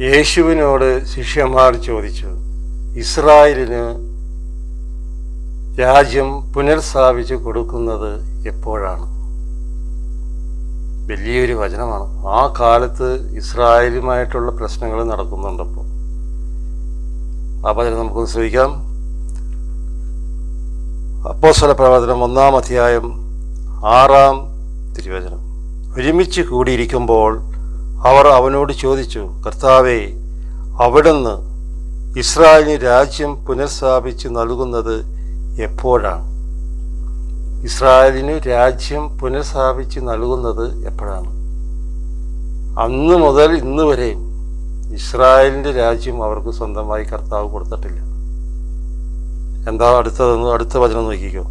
യേശുവിനോട് ശിഷ്യന്മാർ ചോദിച്ചു ഇസ്രായേലിന് രാജ്യം പുനർസ്ഥാപിച്ച് കൊടുക്കുന്നത് എപ്പോഴാണ്? വലിയൊരു വചനമാണ്. ആ കാലത്ത് ഇസ്രായേലുമായിട്ടുള്ള പ്രശ്നങ്ങൾ നടക്കുന്നുണ്ടപ്പോൾ ആ വചനം നമുക്കൊന്ന് ശ്രമിക്കാം അപ്പോസ്തല പ്രവചനം ഒന്നാം അധ്യായം ആറാം തിരുവചനം. ഒരുമിച്ച് കൂടിയിരിക്കുമ്പോൾ അവർ അവനോട് ചോദിച്ചു കർത്താവേ അവിടുന്ന് ഇസ്രായേലിന് രാജ്യം പുനഃസ്ഥാപിച്ച് നൽകുന്നത് എപ്പോഴാണ്? ഇസ്രായേലിന് രാജ്യം പുനഃസ്ഥാപിച്ച് നൽകുന്നത് എപ്പോഴാണ്? അന്ന് മുതൽ ഇന്ന് വരെയും ഇസ്രായേലിന്റെ രാജ്യം അവർക്ക് സ്വന്തമായി കർത്താവ് കൊടുത്തിട്ടില്ല. എന്താ അടുത്തതെന്ന് അടുത്ത വചനം നോക്കിക്കോ.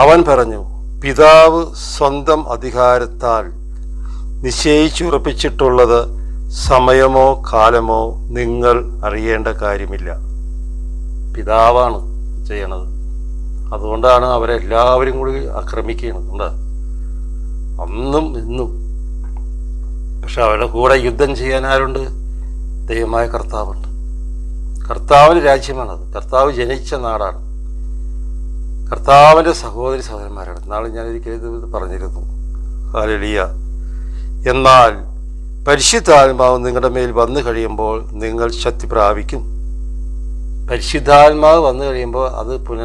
അവൻ പറഞ്ഞു പിതാവ് സ്വന്തം അധികാരത്താൽ നിശ്ചയിച്ചുറപ്പിച്ചിട്ടുള്ളത് സമയമോ കാലമോ നിങ്ങൾ അറിയേണ്ട കാര്യമില്ല. പിതാവാണ് ചെയ്യണത്. അതുകൊണ്ടാണ് അവരെല്ലാവരും കൂടി ആക്രമിക്കുന്നത്. എന്താ അന്നും ഇന്നും. പക്ഷെ അവരുടെ കൂടെ യുദ്ധം ചെയ്യാൻ ആരുണ്ട്? ദൈവമായ കർത്താവുണ്ട്. കർത്താവിന് രാജ്യമാണത്. കർത്താവ് ജനിച്ച നാടാണ്. കർത്താവിന്റെ സഹോദരി സഹോദരന്മാരാണ്. നാളെ ഞാൻ ഇത് പറഞ്ഞിരുന്നു. ഹാലലിയ എന്നാൽ പരിശുദ്ധാത്മാവ് നിങ്ങളുടെ മേൽ വന്നു കഴിയുമ്പോൾ നിങ്ങൾ ശക്തി പ്രാപിക്കും പരിശുദ്ധാത്മാവ് വന്നു കഴിയുമ്പോൾ അത് പുന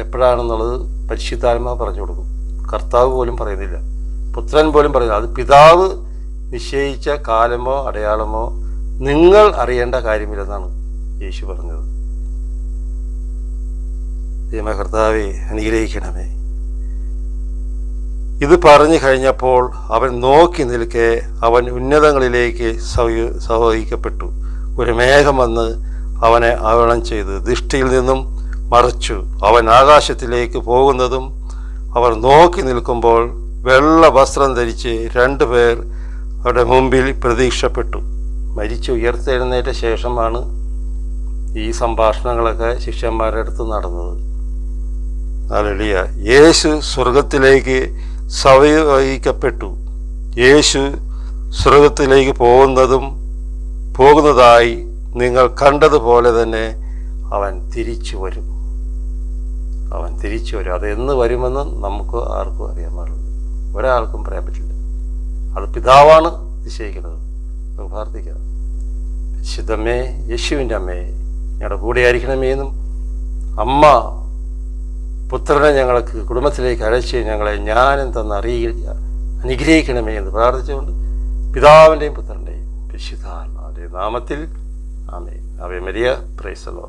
എപ്പോഴാണെന്നുള്ളത് പരിശുദ്ധാത്മാവ് പറഞ്ഞു കൊടുക്കും. കർത്താവ് പോലും പറയുന്നില്ല. പുത്രൻ പോലും പറയുന്നില്ല. അത് പിതാവ് നിശ്ചയിച്ച കാലമോ അടയാളമോ നിങ്ങൾ അറിയേണ്ട കാര്യമില്ലെന്നാണ് യേശു പറഞ്ഞത്. ദൈവ കർത്താവെ അനുഗ്രഹിക്കണമേ. ഇത് പറഞ്ഞു കഴിഞ്ഞപ്പോൾ അവൻ നോക്കി നിൽക്കെ അവൻ ഉന്നതങ്ങളിലേക്ക് സഹോദിക്കപ്പെട്ടു ഒരു മേഘം വന്ന് അവനെ ആവരണം ചെയ്ത് ദൃഷ്ടിയിൽ നിന്നും മറച്ചു. അവൻ ആകാശത്തിലേക്ക് പോകുന്നതും അവർ നോക്കി നിൽക്കുമ്പോൾ വെള്ള വസ്ത്രം ധരിച്ച് രണ്ടുപേർ അവരുടെ മുമ്പിൽ പ്രതീക്ഷപ്പെട്ടു. മരിച്ചു ഉയർത്തെഴുന്നേറ്റ ശേഷമാണ് ഈ സംഭാഷണങ്ങളൊക്കെ ശിഷ്യന്മാരുടെ അടുത്ത് നടന്നത്. അലളിയ യേശു സ്വർഗത്തിലേക്ക് സവഹിക്കപ്പെട്ടു യേശു സ്വർഗത്തിലേക്ക് പോകുന്നതും പോകുന്നതായി നിങ്ങൾ കണ്ടതുപോലെ തന്നെ അവൻ തിരിച്ചു വരും. അവൻ തിരിച്ചു വരും. അത് വരുമെന്ന് നമുക്ക് ആർക്കും അറിയാൻ പാടില്ല ഒരാൾക്കും പറയാൻ പറ്റില്ല അത് പിതാവാണ് നിശ്ചയിക്കുന്നത്. നമുക്ക് പ്രാർത്ഥിക്കാം. ശുദ്ധമ്മേ യേശുവിന്റെ അമ്മേ ഞങ്ങളുടെ കൂടെ ആയിരിക്കണമേ എന്നും അമ്മ പുത്രനെ ഞങ്ങൾക്ക് കുടുംബത്തിലേക്ക് അഴച്ച് ഞങ്ങളെ ജ്ഞാനം തന്ന അറിയുക അനുഗ്രഹിക്കണമേ എന്ന് പ്രാർത്ഥിച്ചുകൊണ്ട് പിതാവിന്റെയും പുത്രന്റെയും വിശുദ്ധാത്മാവിന്റെയും നാമത്തിൽ ആമേ അവേ മരിയ പ്രൈസലോ